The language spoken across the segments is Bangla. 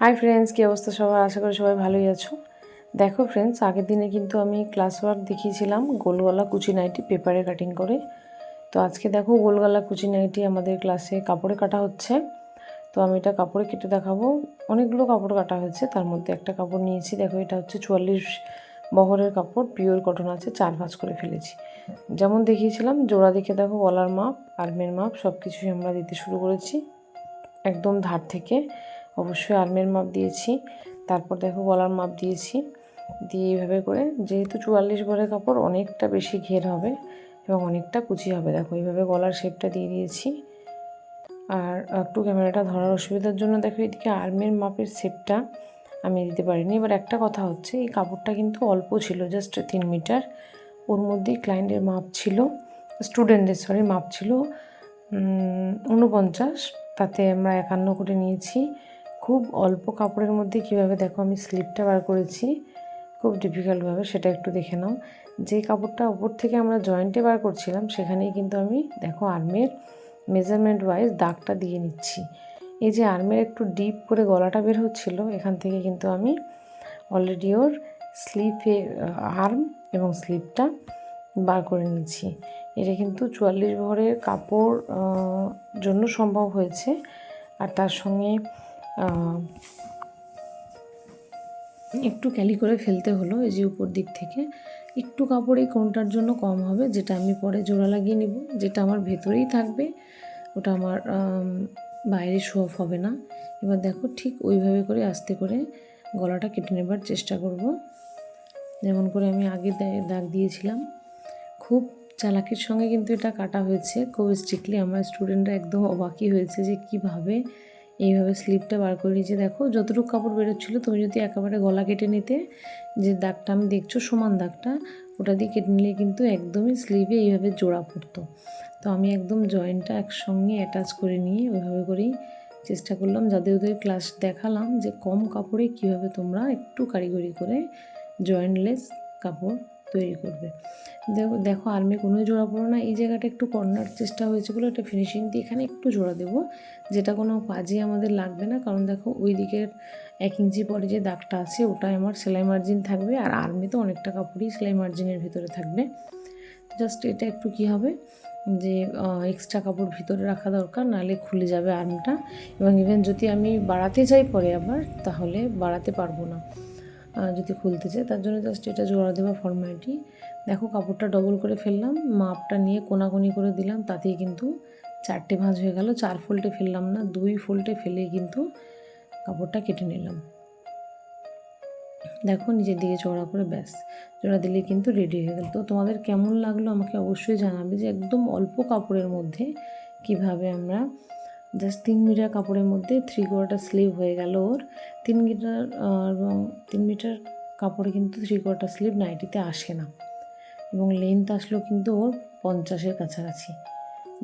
হাই ফ্রেন্ডস কী অবস্থা সবার? আশা করি সবাই ভালোই আছো। দেখো ফ্রেন্ডস আগের দিনে কিন্তু আমি ক্লাস ওয়ার্ক দেখিয়েছিলাম গোলগলা কুচি নাইটি পেপারে কাটিং করে। তো আজকে দেখো গোলগলা কুচি নাইটি আমাদের ক্লাসে কাপড়ে কাটা হচ্ছে। তো আমি এটা কাপড়ে কেটে দেখাবো। অনেকগুলো কাপড় কাটা হয়েছে, তার মধ্যে একটা কাপড় নিয়েছি। দেখো এটা হচ্ছে চুয়াল্লিশ বহরের কাপড় পিওর কটন আছে, চার ভাঁজ করে ফেলেছি। যেমন দেখিয়েছিলাম, জোড়া দেখে দেখো গলার মাপ আর্মের মাপ সব কিছুই আমরা দিতে শুরু করেছি। একদম ধার থেকে। অবশ্যই আর্মের মাপ দিয়েছি। তারপর দেখো গলার মাপ দিয়েছি। দিয়ে এইভাবে করে যেহেতু চুয়াল্লিশ ভরের কাপড়, অনেকটা বেশি ঘের হবে এবং অনেকটা কুচি হবে। দেখো এইভাবে গলার শেপটা দিয়ে দিয়েছি। আর একটু ক্যামেরাটা ধরার অসুবিধার জন্য দেখো এদিকে আর্মের মাপের শেপটা আমি দিতে পারিনি। এবার একটা কথা হচ্ছে, এই কাপড়টা কিন্তু অল্প ছিল জাস্ট তিন মিটার। ওর মধ্যেই ক্লায়েন্টের মাপ ছিল স্টুডেন্টের সরি মাপ ছিল উনপঞ্চাশ তাতে আমরা একান্ন করে নিয়েছি। খুব অল্প কাপড়ের মধ্যে কীভাবে দেখো আমি স্লিপটা বার করেছি, খুব ডিফিকাল্টভাবে সেটা একটু দেখে নাও। যে কাপড়টা ওপর থেকে আমরা জয়েন্টে বার করছিলাম, সেখানেই কিন্তু আমি দেখো আর্মের মেজারমেন্ট ওয়াইজ দাগটা দিয়ে নিচ্ছি। এই যে আর্মের একটু ডিপ করে গলাটা বের হচ্ছিল, এখান থেকে কিন্তু আমি অলরেডি ওর স্লিপে আর্ম এবং স্লিপটা বার করে নিচ্ছি। এটা কিন্তু চুয়াল্লিশ ভরের কাপড় জন্য সম্ভব হয়েছে। আর তার সঙ্গে একটু ক্যালি করে ফেলতে হলো এই যে উপর দিক থেকে। একটু কাপড় কোনটার জন্য কম হবে, যেটা আমি পরে জোড়া লাগিয়ে নিব, যেটা আমার ভেতরেই থাকবে, ওটা আমার বাইরে শো অফ হবে না। এবার দেখো ঠিক ওইভাবে করে আস্তে করে গলাটা কেটে নেবার চেষ্টা করব। যেমন করে আমি আগে দাগ দিয়েছিলাম। খুব চালাকির সঙ্গে কিন্তু এটা কাটা হয়েছে। খুব স্ট্রিক্টলি আমার স্টুডেন্টরা একদম অবাকই হয়েছে যে কীভাবে এইভাবে স্লিপটা বার করে নিয়েছে। দেখো, যতটুকু কাপড় বেরোচ্ছিলো, তুমি যদি একেবারে গলা কেটে নিতে, যে দাগটা আমি দেখছ, সমান দাগটা, ওটা দিয়ে কেটে নিলে কিন্তু একদমই স্লিভে এইভাবে জোড়া পড়তো। তো আমি একদম জয়েন্টটা একসঙ্গে অ্যাটাচ করে নিয়ে ওইভাবে করেই চেষ্টা করলাম, যাদের ওদের ক্লাস দেখালাম যে কম কাপড়ে কীভাবে তোমরা একটু কারিগরি করে জয়েন্টলেস কাপড় তৈরি করবে। দেখো দেখো আর্মি কোনো জোড়া পড়ো না। এই জায়গাটা একটু কর্নার চেষ্টা হয়েছে বলে একটা ফিনিশিং দিয়ে এখানে একটু জোড়া দেবো। যেটা কোনো কাজে আমাদের লাগবে না। কারণ দেখো, ওই দিকের এক ইঞ্চি পরে যে দাগটা আছে, ওটাই আমার সেলাই মার্জিন থাকবে। আর আর্মি তো অনেকটা কাপড়ই সেলাই মার্জিনের ভিতরে থাকবে। জাস্ট এটা একটু কি হবে? যে এক্সট্রা কাপড় ভিতরে রাখা দরকার, নাহলে খুলে যাবে আর্মটা এবং ইভেন যদি আমি বাড়াতে চাই পরে আবার, তাহলে বাড়াতে পারব না। যদি খুলতে চাই তার জন্য জাস্ট এটা জোড়া দেওয়া ফর্মালিটি দেখো, কাপড়টা ডবল করে ফেললাম, মাপটা নিয়ে কোনাকুনি করে দিলাম, তাতেই কিন্তু চারটে ভাঁজ হয়ে গেল। চার ফোল্টে ফেললাম না, দুই ফোল্টে ফেলে কিন্তু কাপড়টা কেটে নিলাম। দেখো নিজের দিকে চড়া করে ব্যাস, জোড়া দিলে কিন্তু রেডি হয়ে গেল। তো তোমাদের কেমন লাগল আমাকে অবশ্যই জানাবে যে একদম অল্প কাপড়ের মধ্যে কীভাবে আমরা জাস্ট তিন মিটার কাপড়ের মধ্যে থ্রি কোয়ার্টার স্লিভ হয়ে গেল ওর। তিন মিটার এবং তিন মিটার কাপড়ে কিন্তু থ্রি কোয়ার্টার স্লিভ নাইটিতে আসে না। এবং লেন্থ আসলেও কিন্তু ওর পঞ্চাশের কাছাকাছি।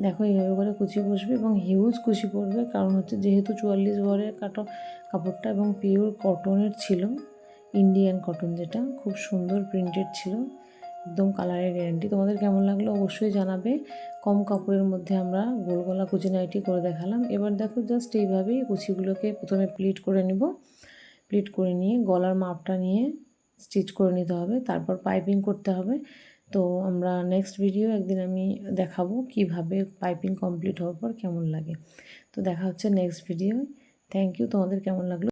দেখো এইভাবে করে কুচি বসবে এবং হিউজ কুচি পড়বে কারণ হচ্ছে যেহেতু চুয়াল্লিশ ভরের কাটো কাপড়টা এবং পিওর কটনের ছিল ইন্ডিয়ান কটন যেটা, খুব সুন্দর প্রিন্টেড ছিল। একদম কালারের গ্যারান্টি তোমাদের কেমন লাগল অবশ্যই জানাবে। কম কাপড়ের মধ্যে আমরা গোল গলা কুচি নাইটি করে দেখালাম। এবার দেখো জাস্ট এইভাবেই কুচিগুলোকে প্রথমে প্লিট করে নিব। প্লিট করে নিয়ে গলার মাপটা নিয়ে স্টিচ করে নিতে হবে। তারপর পাইপিং করতে হবে। তো আমরা নেক্সট ভিডিও একদিন আমি দেখাবো কীভাবে পাইপিং কমপ্লিট হওয়ার পর কেমন লাগে। তো দেখা হচ্ছে নেক্সট ভিডিও থ্যাংক ইউ তোমাদের কেমন লাগল?